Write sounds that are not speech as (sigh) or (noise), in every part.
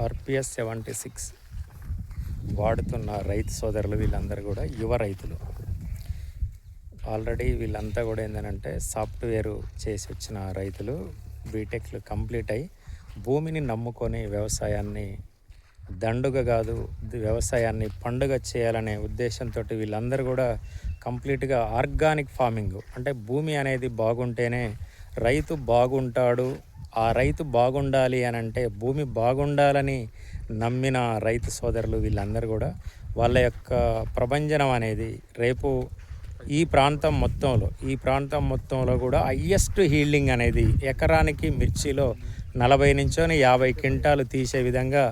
RPS seventy six వాడుతున్న రైతు సోదరులు వీళ్ళందరూ కూడా యువ రైతులు. ఆల్రెడీ వీళ్ళంతా కూడా ఏంటంటే సాఫ్ట్వేర్ చేసి వచ్చిన రైతులు బీటెక్లు కంప్లీట్ అయ్యి భూమిని నమ్ముకొని వ్యవసాయాన్ని దండుగ కాదు వ్యవసాయాన్ని పండుగ చేయాలనే ఉద్దేశంతో వీళ్ళందరూ కూడా కంప్లీట్గా ఆర్గానిక్ ఫార్మింగ్ అంటే భూమి అనేది బాగుంటేనే రైతు బాగుంటాడు ఆ రైతు బాగుండాలి అని అంటే భూమి బాగుండాలని నమ్మిన రైతు సోదరులు వీళ్ళందరూ కూడా వాళ్ళ యొక్క ప్రభంజనం అనేది రేపు ఈ ప్రాంతం మొత్తంలో ఈ ప్రాంతం మొత్తంలో కూడా హయ్యెస్ట్ హీల్డింగ్ అనేది ఎకరానికి మిర్చిలో నలభై నుంచోని యాభై క్వింటాలు తీసే విధంగా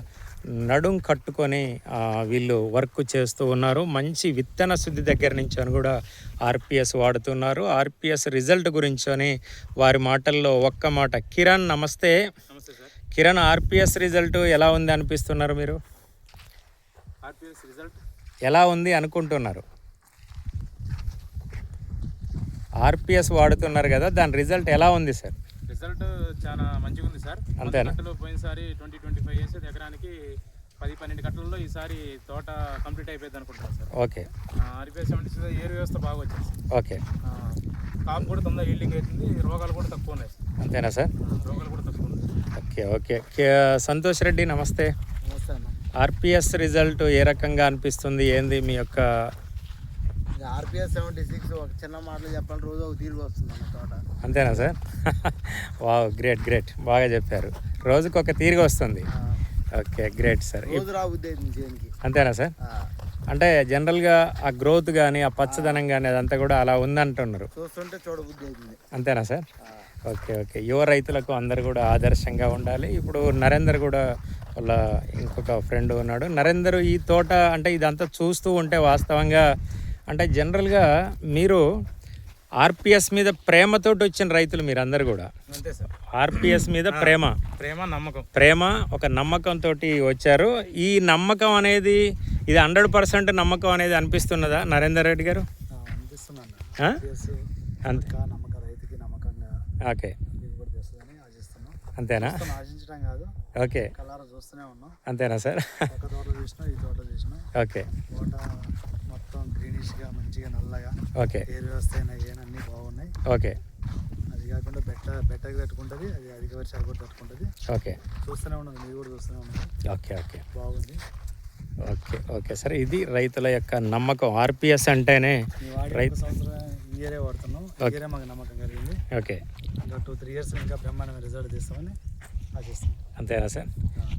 నడుం కట్టుకొని వీళ్ళు వర్క్ చేస్తూ ఉన్నారు. మంచి విత్తన శుద్ధి దగ్గర నుంచి అని కూడా ఆర్పిఎస్ వాడుతున్నారు. ఆర్పిఎస్ రిజల్ట్ గురించని వారి మాటల్లో ఒక్క మాట. కిరణ్ నమస్తే. నమస్తే సార్. కిరణ్ ఆర్పిఎస్ రిజల్ట్ ఎలా ఉంది అనిపిస్తున్నారు మీరు? RPS result? ఎలా ఉంది అనుకుంటున్నారు? ఆర్పిఎస్ వాడుతున్నారు కదా దాని రిజల్ట్ ఎలా ఉంది సార్? రిజల్ట్ చాలా మంచిగా ఉంది సార్. అంతేనా? పోయినసారి ట్వంటీ ట్వంటీ ఫైవ్ వేసేది ఎకరానికి పది పన్నెండు కట్టలలో ఈసారి తోట కంప్లీట్ అయిపోయింది అనుకుంటున్నాను sir. Okay. RPS seventy six ఏరు వ్యవస్థ బాగా వచ్చింది సార్. ఓకే. ఆ, కాపు కూడా తొందర హీల్డింగ్ అవుతుంది రోగాలు కూడా తక్కువ ఉన్నాయి సార్. అంతేనా సార్? రోగాలు కూడా తక్కువ ఉన్నాయి ఓకే ఓకే. సంతోష్ రెడ్డి నమస్తే. నమస్తే అన్న. ఆర్పిఎస్ రిజల్ట్ ఏ రకంగా అనిపిస్తుంది? ఏంది మీ యొక్క ఆర్పిఎస్ సెవెంటీ సిక్స్ ఒక చిన్న మాటలు చెప్పాలి రోజు ఒక వస్తుంది అన్న తోట. అంతేనా సార్? వావ్ గ్రేట్ గ్రేట్ బాగా చెప్పారు. రోజుకు ఒక తీరుగా వస్తుంది. ఓకే గ్రేట్ సార్ రోజు అంతేనా సార్? అంటే జనరల్గా ఆ గ్రోత్ కానీ ఆ పచ్చదనం కానీ అదంతా కూడా అలా ఉందంటున్నారు. చూస్తుంటే చూడబుద్ధి అవుతుంది. అంతేనా సార్? ఓకే ఓకే యువ రైతులకు అందరు కూడా ఆదర్శంగా ఉండాలి. ఇప్పుడు నరేందర్ కూడా వాళ్ళ ఇంకొక ఫ్రెండ్ ఉన్నాడు. నరేందర్ ఈ తోట అంటే ఇదంతా చూస్తూ ఉంటే వాస్తవంగా అంటే జనరల్గా మీరు ఆర్పిఎస్ మీద ప్రేమతోటి వచ్చిన రైతులు మీరు అందరు కూడా. అంతే సార్. ఆర్పిఎస్ మీద ప్రేమ. ప్రేమ నమ్మకం. ప్రేమ ఒక నమ్మకంతో వచ్చారు. ఈ నమ్మకం అనేది ఇది హండ్రెడ్ పర్సెంట్ నమ్మకం అనేది అనిపిస్తున్నదా నరేందర్ రెడ్డి గారు? ఓకే. అంతేనా? ఓకే. కలర్ చూస్తూనే ఉన్నాం. అంతేనా సార్? ఓకే. మొత్తం గ్రీనిష్గా మంచిగా నల్లగా. ఓకే. ఏరు వ్యవస్థ అయినా ఏనా అన్నీ బాగున్నాయి. ఓకే. అది కాకుండా బెట్ట బెట్టకి తట్టుకుంటుంది అది అధిక వర్షాలు కూడా తట్టుకుంటుంది. ఓకే. చూస్తూనే ఉన్నది మీరు కూడా చూస్తూనే ఉన్నది. Okay okay. బాగుంది. Okay okay. సార్ ఇది రైతుల యొక్క నమ్మకం. ఆర్పిఎస్ అంటేనే రైతు- ఇయరే వాడుతున్నాం. ఇయరే మాకు నమ్మకం కలిగింది. ఓకే. ఇంకా టూ త్రీ ఇయర్స్ ఇంకా బ్రహ్మాండమైన రిజల్ట్ తీస్తామని ఆశిస్తాం అంతేనా సార్?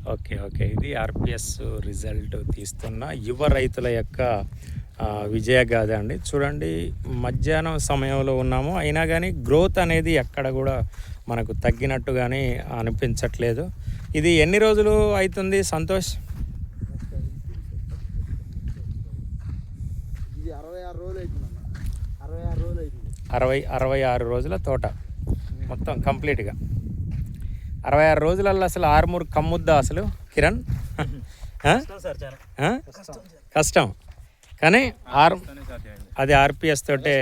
Okay okay. ఇది ఆర్పిఎస్ రిజల్ట్ తీస్తున్న యువ రైతుల యొక్క ఆ, విజయగాథ అండి. చూడండి మధ్యాహ్నం సమయంలో ఉన్నాము. అయినా కానీ గ్రోత్ అనేది ఎక్కడ కూడా మనకు తగ్గినట్టు కానీ అనిపించట్లేదు. ఇది ఎన్ని రోజులు అవుతుంది సంతోష్? ఇది అరవై అరవై ఆరు రోజులు అవుతుంది అరవై అరవై ఆరు రోజుల తోట మొత్తం కంప్లీట్గా. అరవై ఆరు రోజులలో అసలు ఆరుమూరు కమ్ముద్దా అసలు? కిరణ్? (laughs) కష్టం. కానీ ఆరు అది ఆర్పిఎస్ తోటే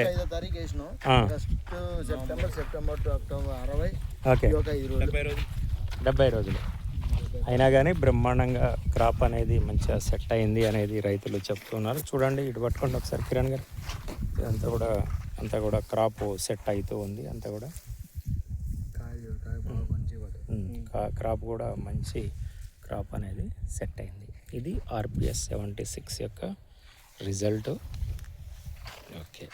డెబ్బై రోజులు. అయినా కానీ బ్రహ్మాండంగా క్రాప్ అనేది మంచిగా సెట్ అయింది అనేది రైతులు చెప్తున్నారు. చూడండి ఇటు పట్టుకోండి ఒకసారి కిరణ్ గారు. ఇదంతా కూడా అంతా కూడా క్రాప్ సెట్ అవుతూ ఉంది. అంతా కూడా క్రాప్ కూడా మంచి క్రాప్ అనేది సెట్ అయింది. ఇది ఆర్పిఎస్ సెవెంటీ సిక్స్ యొక్క రిజల్ట్. ఓకే.